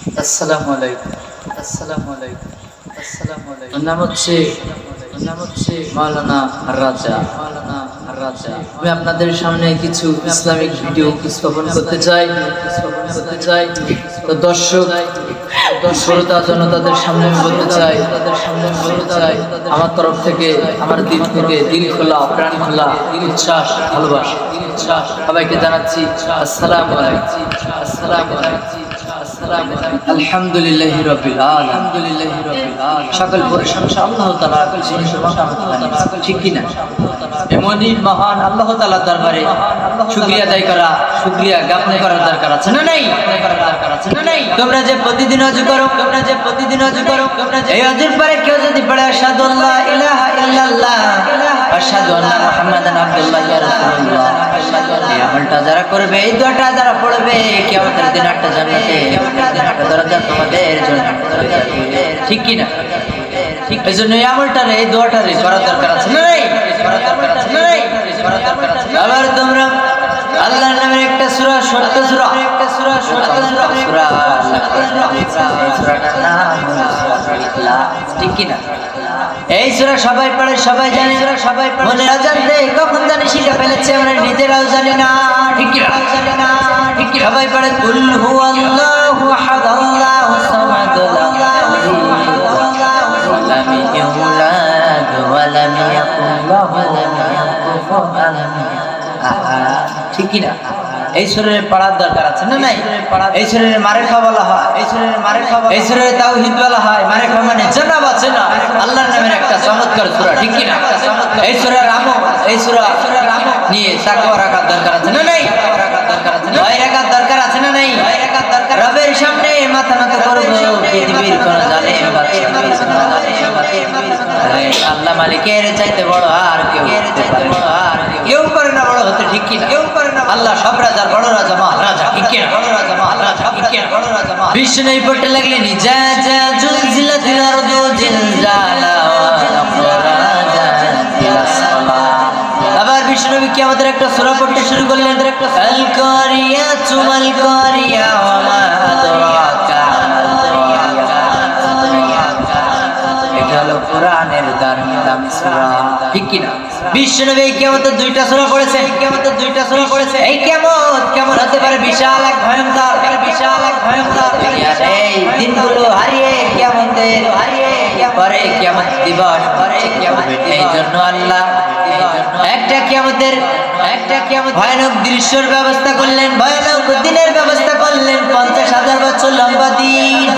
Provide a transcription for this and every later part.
আসসালামু আলাইকুম। আসসালামু আলাইকুম। আসসালামু আলাইকুম। নাম হচ্ছে নাম হচ্ছে মাওলানা রাজা। মাওলানা রাজা। আমি আপনাদের সামনে কিছু ইসলামিক ভিডিও উপস্থাপন করতে চাই। করতে চাই। তো দর্শক শ্রোতা জনতাদের সামনে বলতে চাই তাদের সামনে বলতে চাই। আমার তরফ থেকে আমার দিল থেকে দিল খোলা প্রাণ খোলা উচ্ছ্বাস ভালোবাসা। উচ্ছ্বাস সবাইকে জানাচ্ছি আসসালামু আলাইকুম। আসসালামু আলাইকুম। আলহামদুলিল্লাহ রবিল আলহামদুলিল্লাহ সকল প্রশংসা আল্লাহ তাআলা সকল প্রশংসা ঠিক কি না এমনই মহান আল্লাহ দরবারে শুকরিয়া আদায় করা, শুকরিয়া জ্ঞাপন করার দরকার আছে না নাই? তোমরা যে প্রতিদিন অজু করো, তোমরা যে প্রতিদিন অজু করো, তোমরা এই অজুর পরে কেউ যদি পড়ে আল্লাহ ইলাহা ইল্লাল্লাহ মুহাম্মাদান আবদুল্লাহ ইয়া রাসূলুল্লাহ এই আমলটা যারা করবে, এই দোয়াটা যারা পড়বে, কিয়ামতের দিন একটা জান্নাতে একটা দরজা তোমাদের জন্য ঠিক কি না ঠিক এই জন্য এই আমলটারে এই দোয়াটারে দরকার আছে না নাই? আবার তোমরা আল্লাহর নামের একটা সূরা ছোট্ট সূরা একটা সূরা ছোট্ট সূরা সূরা ঠিক এই সূরা সবাই পড়ে সবাই জানে সূরা সবাই মনে জানতে কখন জানি শিখে ফেলেছে আমরা নিজেরাও জানি না ঠিক জানি না ঠিক সবাই পড়ে কুল আহাদ আল্লাহু ঠিক কি না? এই শরীরে পড়ার দরকার আছে না নাই? এই শরীরে মারে খাওয়া বলা হয়। এই শরীরে মারে খাওয়া এই শরীরে তাও হিদ বলা হয়। মারে খাওয়া মানে জানাব আছে না? আল্লাহর নামের একটা চমৎকার সূরা ঠিক কি না? এই সূরার আমল এই সূরা নিয়ে তাকওয়া রাখার দরকার আছে না নাই? ভয় রাখার দরকার আছে না নাই? রবের সামনে মাথা নত করব পৃথিবীর কোন আরে আল্লাহ মালিকের চাইতে বড় আর কেউ বড় হতে ঠিক কি না? কেউ করে না। আল্লাহ সব রাজার বড় রাজা মহারাজা ঠিক বড় রাজা মহারাজা ঠিক বড় রাজা মহারাজা বিষ্ণু এই পড়তে লাগলে নিজা যা জুলজিলাতিল আরদু জিলজালা আবার বিষ্ণুনবী কি আমাদের একটা সূরা পড়তে শুরু করলেন? একটা আল কারিয়া চুমাল কারিয়া ওয়া মা আদরাকা এটা হলো কোরআনের দামি দামি সূরা। ঠিক কি না বিশ্বনবী এই কিয়ামতের দুইটা সুরা পড়েছে এই তো দুইটা সুরা পড়েছে এই কেমন কেমন হতে পারে? বিশাল এক ভয়ঙ্কর বিশাল এক ভয়ঙ্কর এই দিনগুলো হারিয়ে কেমন হারিয়ে পরে কেমন দিবস। পরে কেমন এই জন্য আল্লাহ একটা কিয়ামতের, একটা কিয়ামত ভয়ানক দৃশ্যের ব্যবস্থা করলেন, ভয়ানক দিনের ব্যবস্থা করলেন, পঞ্চাশ হাজার বছর লম্বা দিন।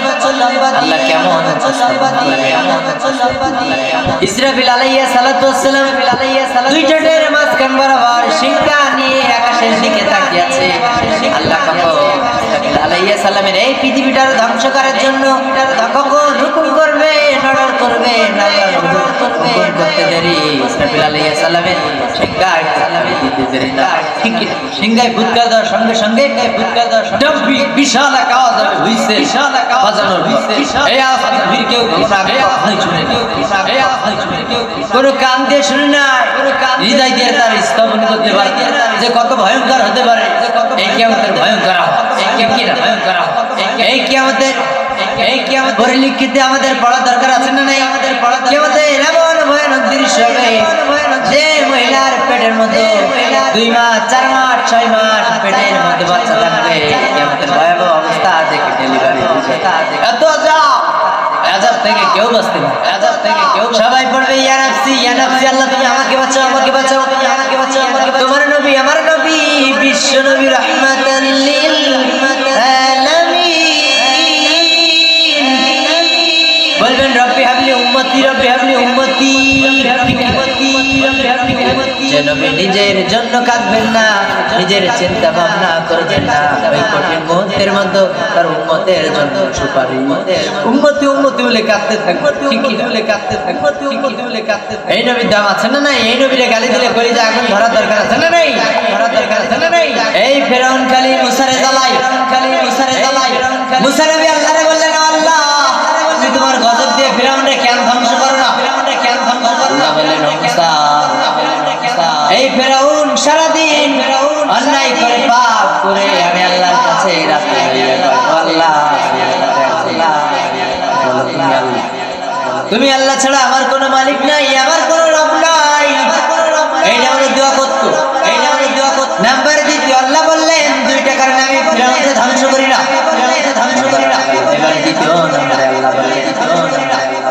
এই পৃথিবীটার ধ্বংস করার জন্য করবে নড়র করবে না হুকুম করতে ইসরাফিল আলাইয়া সালামের সিংহায় সালামে দিতে দেরি না ঠিক কি সিংহায় ফুৎকার দেওয়ার সঙ্গে সঙ্গে ফুৎকার দেওয়ার সঙ্গে বিশাল এক আওয়াজ হবে হইছে বিশাল এক আওয়াজ এই আওয়াজ ভিড় কেউ কখনো আগে কখনোই শুনে না। এই আওয়াজ শুনে কেউ কোনো কান দিয়ে শুনে না। কোনো কান হৃদয় দিয়ে তার স্থাপন করতে পারে। যে কত ভয়ঙ্কর হতে পারে। এই কিয়ামতের ভয়ঙ্কর এই ভয়ঙ্কর এই কিয়ামতের এই কিয়ামত পরিলিখিতে আমাদের পড়া দরকার আছে না নাই? আমাদের পড়া কিয়ামতের ভয়ানক দৃশ্য হবে যে মহিলার পেটের মধ্যে দুই মাস চার মাস ছয় মাস পেটের মধ্যে বাচ্চা থাকবে। কিয়ামতের ভয়াবহ অবস্থা দেখে ডেলিভারি এত আজাব! আজাব থেকে কেউ বাঁচতে আজাব থেকে কেউ সবাই পড়বে নাফসি আল্লাহ তুমি আমাকে বাঁচাও আমাকে বাঁচাও তুমি আমাকে বাঁচাও আমাকে তোমার নবী আমার নবী বিশ্ব নবী রাহমাতাল নবী নিজের জন্য কাঁদবেন না নিজের চিন্তা ভাবনা করবেন না। ওই কঠিন মুহূর্তের মধ্যে তার উন্মতের জন্য সুপারি উম্মতি উম্মতি বলে কাঁদতে থাকবে। ঠিকই বলে কাঁদতে থাকবে। উম্মতি বলে কাঁদতে এই নবীর দাম আছে না না এই নবীরে গালি দিলে করি যে এখন ধরা দরকার আছে না সারাদিন অন্যায় করে পাপ করে আমি আল্লাহর কাছে তুমি আল্লাহ ছাড়া আমার কোনো মালিক নাই, আমার কোনো রব নাই। এইটা দোয়া করতো, এইটা আমাদের দোয়া করতো। নাম্বার দ্বিতীয়, আল্লাহ বললেন দুইটা কারণে আমি ধ্বংস করি না ধ্বংস করি না। এবার দ্বিতীয় নাম্বারে আল্লাহ বললেন,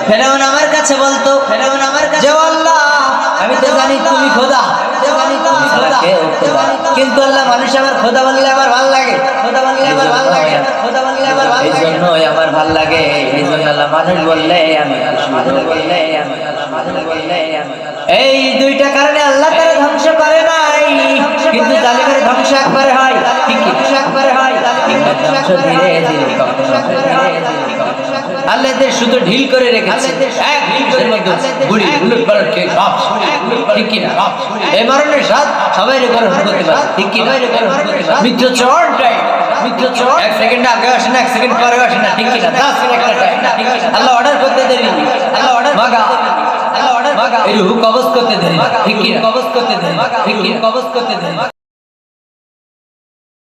ফেরাউন আমার কাছে বলতো, ফেরাউন আমার কাছে আল্লাহ আমি তো জানি তুমি খোদা। জানি তুমি খোদা কিন্তু আল্লাহ মানুষ আমার খোদা বললে আমার ভালো লাগে। খোদা বললে আমার ভালো লাগে খোদা বললে আমার ভালো লাগে এই জন্যই আমার ভালো লাগে। এই জন্য আল্লাহ মানুষ বললে আমি মানুষ বললে আমি মানুষ বললে আমি এই দুইটা কারণে আল্লাহ তারা ধ্বংস করে নাই। কিন্তু জালিমের ধ্বংস একবারে হয়। ঠিক ধ্বংস একবারে হয়। ধ্বংস ধীরে ধীরে আল্লাহ শুধু ঢিল করে রেখেছে। এক নিমিষের মধ্যে বুড়ি উলট পালট খেয়ে সব ঠিক কি না এই মরণের স্বাদ সবাই গ্রহণ করতে পারে। ঠিক কি না? মৃত্যু চর চর এক সেকেন্ড আগে আসে না এক সেকেন্ড পরে আসে না ঠিক কি দশ একটা টাইম। আল্লাহ অর্ডার করতে দেরি আল্লাহ অর্ডার মাগা। দেরি ঠিক কি না? করতে দেরি ঠিক কি না? করতে দেরি